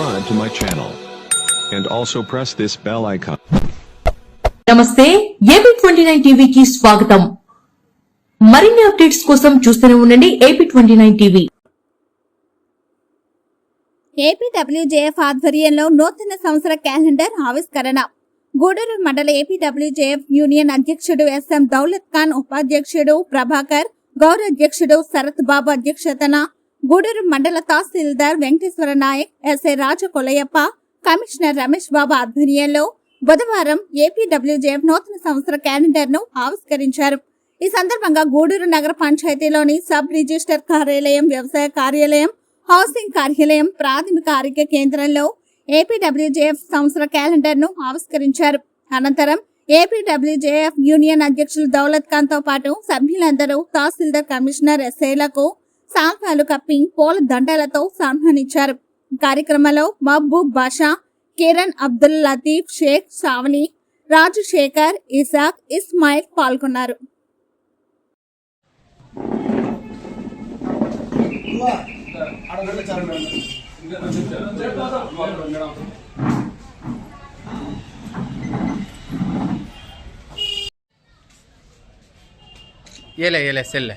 subscribe to my channel. And also press this bell icon. నమస్తే AP twenty nine టీవీకి స్వాగతం మరిన్ని updates కోసం చూస్తూనే ఉండండి AP twenty nine TV APWJF ఆధ్వర్యంలో నూతన సంవత్సర క్యాలెండర్ ఆవిష్కరణ గూడూరు మండల ఏపీడబ్ల్యూజేఎఫ్ యూనియన్ అధ్యక్షుడు ఎస్ఎం దౌలత్ ఖాన్ ఉపాధ్యక్షుడు ప్రభాకర్ గౌరవ అధ్యక్షుడు శరత్ బాబు అధ్యక్షతన గూడూరు మండల తహసీల్దార్ వెంకటేశ్వర నాయక్ ఎస్ఐ రాజకొలయప్ప కమిషనర్ రమేష్ బాబు ఆధ్వర్యంలో బుధవారం ఏపీడబ్ల్యూజేఎఫ్ నూతన సంవత్సర క్యాలెండర్ను ఆవిష్కరించారు. ఈ సందర్భంగా గూడూరు నగర పంచాయతీలోని సబ్ రిజిస్టర్ కార్యాలయం వ్యవసాయ కార్యాలయం హౌసింగ్ కార్యాలయం ప్రాథమిక ఆరోగ్య కేంద్రంలో ఏపీడబ్ల్యూజేఎఫ్ సంవత్సర క్యాలెండర్ను ఆవిష్కరించారు. అనంతరం ఏపీడబ్ల్యూజేఎఫ్ యూనియన్ అధ్యక్షులు దౌలత్ ఖాన్తో పాటు సభ్యులందరూ తహసీల్దార్ కమిషనర్ ఎస్ఐలకు సాల్వాలు కప్పి పూల దండలతో సన్మానించారు కార్యక్రమంలో మహబూబ్ బాషా కిరణ్ అబ్దుల్ లతీఫ్ షేక్ సావని రాజశేఖర్ ఇసాక్ ఇస్మాయిల్ పాల్గొన్నారు. ఏలే ఏలే సెల్లే.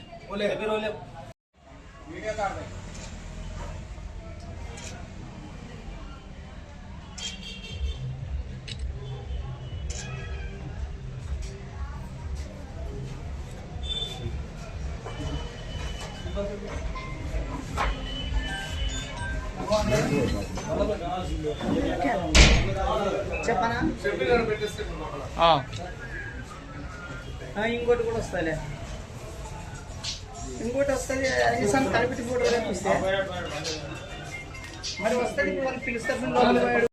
ఆ, ఆ, ఇంకోటి కూడా వస్తాయిలే ఇంకోటి వస్తుంది అన్నిసార్లు కలిపి ఫోటో మరి వస్తాడు వాళ్ళు పిలుస్తారు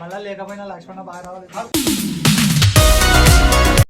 మళ్ళా లేకపోయినా లక్ష్మణ బాగా రావాలి.